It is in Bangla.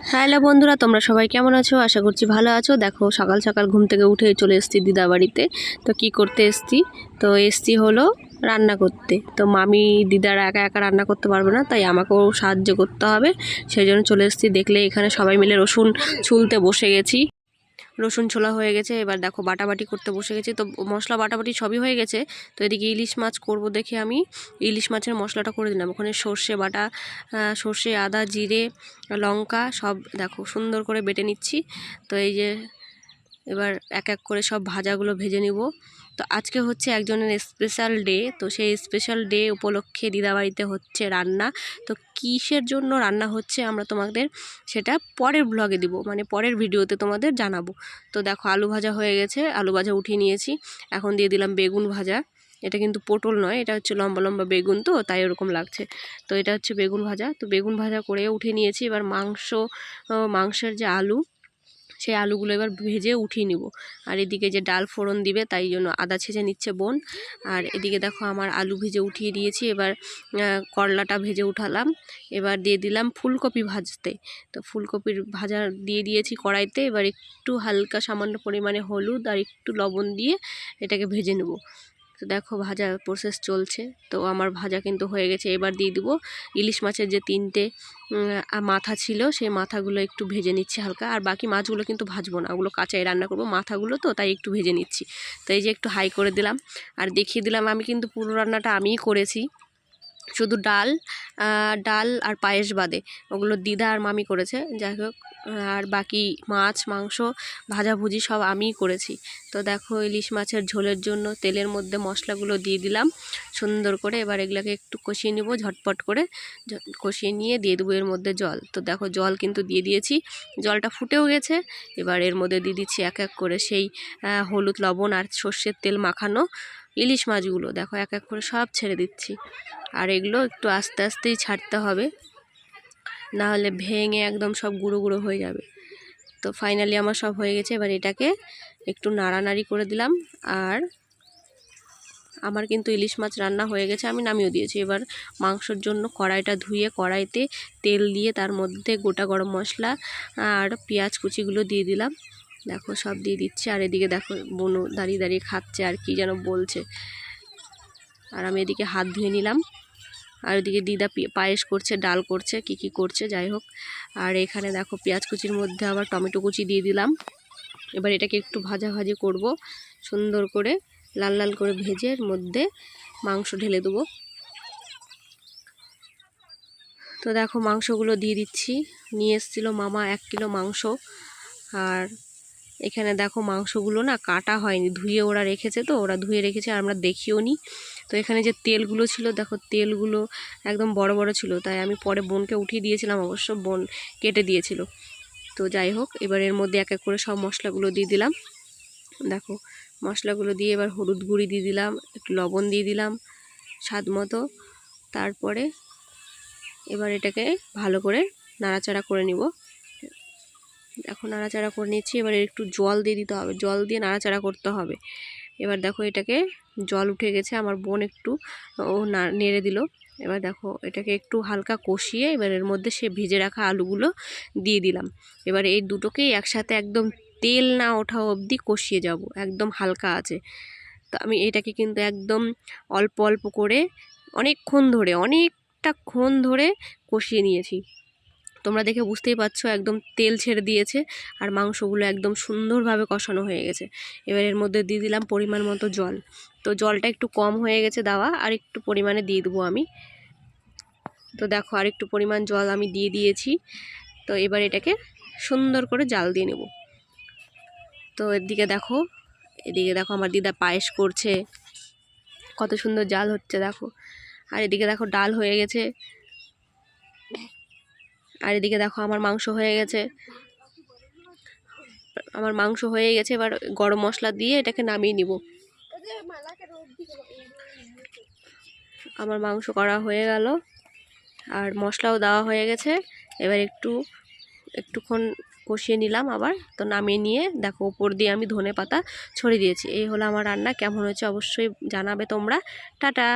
হ্যালো বন্ধুরা, তোমরা সবাই কেমন আছো? আশা করছি ভালো আছো। দেখো, সকাল সকাল ঘুম থেকে উঠে চলে এসেছি দিদা বাড়িতে তো কি করতে এসছি? তো এসছি হলো রান্না করতে। তো মামি দিদারা একা একা রান্না করতে পারবে না, তাই আমাকেও সাহায্য করতে হবে। সেই জন্য চলে এসছি। দেখলে এখানে সবাই মিলে রসুন ছুলতে বসে গেছি। রসুন ছোলা হয়ে গেছে, এবার দেখো বাটাবাটি করতে বসে গেছি। তো মশলা বাটাবাটি সবই হয়ে গেছে। তো এদিকে ইলিশ মাছ করব দেখে আমি। ইলিশ মাছের মশলাটা করে দিলাম। ওখানে সর্ষে বাটা সর্ষে, আদা, জিরে, লঙ্কা সব দেখো সুন্দর করে বেটে নিচ্ছি। তো এই যে এবার এক এক করে সব ভাজাগুলো ভেজে নিব। তো আজকে হচ্ছে একজনের স্পেশাল ডে তো সেই স্পেশাল ডে উপলক্ষে দিদাবাড়িতে হচ্ছে রান্না। তো কিসের জন্য রান্না হচ্ছে আমরা তোমাদের সেটা পরের ব্লগে দিব মানে পরের ভিডিওতে তোমাদের জানাব। তো দেখো আলু ভাজা হয়ে গেছে, আলু ভাজা উঠিয়ে নিয়েছি। এখন দিয়ে দিলাম বেগুন ভাজা। এটা কিন্তু পটল নয়, এটা হচ্ছে লম্বা লম্বা বেগুন তো, তাই ওরকম লাগছে। তো এটা হচ্ছে বেগুন ভাজা। তো বেগুন ভাজা করে উঠিয়ে নিয়েছি। এবার মাংস মাংসের যে আলু সেই আলুগুলো এবার ভেজে উঠিয়ে নিব। আর এদিকে যে ডাল ফোড়ন দিবে, তাই জন্য আদা ছেঁচে নিচ্ছে বোন। আর এদিকে দেখো আমার আলু ভেজে উঠিয়ে দিয়েছি, এবার করলাটা ভেজে উঠালাম। এবার দিয়ে দিলাম ফুলকপি ভাজতে। তো ফুলকপির ভাজা দিয়ে দিয়েছি কড়াইতে, এবার একটু হালকা সামান্য পরিমাণে হলুদ আর একটু লবণ দিয়ে এটাকে ভেজে নেব। তো দেখো ভাজা প্রসেস চলছে। তো আমার ভাজা কিন্তু হয়ে গেছে, এবার দিয়ে দিব ইলিশ মাছের যে তিনটে মাথা ছিল, সেই মাথাগুলো একটু ভেজে নিচ্ছি হালকা। আর বাকি মাছগুলো কিন্তু ভাজবো না, ওগুলো কাঁচাই রান্না করব, মাথাগুলো তো, তাই একটু ভেজে নিচ্ছি। তো এই যে একটু হাই করে দিলাম। আর দেখিয়ে দিলাম, আমি কিন্তু পুরো রান্নাটা আমিই করেছি। শুধু ডাল ডাল আর পায়েস বাদে। ওগুলো দিদা আর মামি করেছে, যাই হোক। আর বাকি মাছ, মাংস ভাজাভুজি সব আমিই করেছি। তো দেখো ইলিশ মাছের ঝোলের জন্য তেলের মধ্যে মশলাগুলো দিয়ে দিলাম। সুন্দর করে এবার এগুলোকে একটু কষিয়ে নেব, ঝটপট করে। কষিয়ে নিয়ে দিয়ে দেবো এর মধ্যে জল। তো দেখো জল কিন্তু দিয়ে দিয়েছি। জলটা ফুটেও গেছে। এবার এর মধ্যে দিয়ে দিচ্ছি এক এক করে সেই হলুদ, লবণ আর সর্ষের তেল মাখানো। ইলিশ মাছগুলো, দেখো এক এক করে সব ছেড়ে দিচ্ছি। আর এগুলো একটু আস্তে আস্তেই ছাড়তে হবে। না হলে ভেঙে একদম সব গুঁড়ো গুঁড়ো হয়ে যাবে। তো ফাইনালি আমার সব হয়ে গেছে। এবার এটাকে একটু নাড়ানাড়ি করে দিলাম। আর আমার কিন্তু ইলিশ মাছ রান্না হয়ে গেছে, আমি নামিয়ে দিয়েছি। এবার মাংসর জন্য কড়াইটা ধুয়ে কড়াইতে তেল দিয়ে তার মধ্যে গোটা গরম মশলা আর পেঁয়াজ কুচিগুলো দিয়ে দিলাম। দেখো সব দিয়ে দিচ্ছে, আর এদিকে দেখো বনু দাঁড়িয়ে দাঁড়িয়ে খাচ্ছে আর কি যেন বলছে। আর আমি এদিকে হাত ধুয়ে নিলাম, আর ওদিকে দিদা পায়েস করছে, ডাল করছে, কি কি করছে, যাই হোক। আর এখানে দেখো পেঁয়াজ কুচির মধ্যে আবার টমেটো কুচি দিয়ে দিলাম। এবার এটাকে একটু ভাজা ভাজি করব, সুন্দর করে লাল লাল করে ভেজে এর মধ্যে মাংস ঢেলে দেবো। তো দেখো মাংসগুলো দিয়ে দিচ্ছি, নিয়ে এসেছিল মামা এক কিলো মাংস। আর এখানে দেখো মাংসগুলো না কাটা হয়নি, ধুয়ে ওরা রেখেছে তো, ওরা ধুয়ে রেখেছে আর আমরা দেখিও নি। তো এখানে যে তেলগুলো ছিল, দেখো তেলগুলো একদম বড় বড় ছিল, তাই আমি পরে বোনকে উঠিয়ে দিয়েছিলাম, অবশ্য বোন কেটে দিয়েছিল। তো যাই হোক, এবার এর মধ্যে এক এক করে সব মশলাগুলো দিয়ে দিলাম। দেখো, মশলাগুলো দিয়ে এবার হলুদ গুঁড়ি দিয়ে দিলাম, একটু লবণ দিয়ে দিলাম, স্বাদ মতো। তারপরে এবার এটাকে ভালো করে নাড়াচাড়া করে নিব। এখন নাড়াচাড়া করে নিচ্ছি। এবার একটু জল দিয়ে দিতে হবে। জল দিয়ে নাড়াচাড়া করতে হবে। এবার দেখো এটাকে জল উঠে গেছে। আমার বোন একটু, ও নেড়ে দিল। এবার দেখো এটাকে একটু হালকা কষিয়ে এবার এর মধ্যে সে ভেজে রাখা আলুগুলো দিয়ে দিলাম। এবার এই দুটোকেই একসাথে একদম তেল না ওঠা অবধি কষিয়ে যাব। একদম হালকা আছে। তো আমি এটাকে কিন্তু একদম অল্প অল্প করে অনেকক্ষণ ধরে অনেকটাক্ষণ ধরে কষিয়ে নিয়েছি। তোমরা দেখে বুঝতেই পারছ, একদম তেল ছেড়ে দিয়েছে আর মাংসগুলো একদম সুন্দরভাবে কষানো হয়ে গেছে। এবার এর মধ্যে দিয়ে দিলাম পরিমাণ মতো জল। তো জলটা একটু কম হয়ে গেছে দেওয়া, আর একটু পরিমাণে দিয়ে দেবো আমি। তো দেখো, আর একটু পরিমাণ জল আমি দিয়ে দিয়েছি। তো এবার এটাকে সুন্দর করে জাল দিয়ে নেব। তো এদিকে দেখো এদিকে দেখো আমার দিদা পায়েস করছে। কত সুন্দর জাল হচ্ছে দেখো। আর এদিকে দেখো ডাল হয়ে গেছে। আর এদিকে দেখো আমার মাংস হয়ে গেছে। আমার মাংস হয়ে গেছে, এবার গরম মশলা দিয়ে এটাকে নামিয়ে নিব। আমার মাংস করা হয়ে গেল, আর মশলাও দেওয়া হয়ে গেছে। এবার একটু, একটুক্ষণ কষিয়ে নিলাম আবার। তো নামিয়ে নিয়ে দেখো উপর দিয়ে আমি ধনে পাতা ছড়িয়ে দিয়েছি। এই হলো আমার রান্না, কেমন হয়েছে অবশ্যই জানাবে তোমরা। টাটা!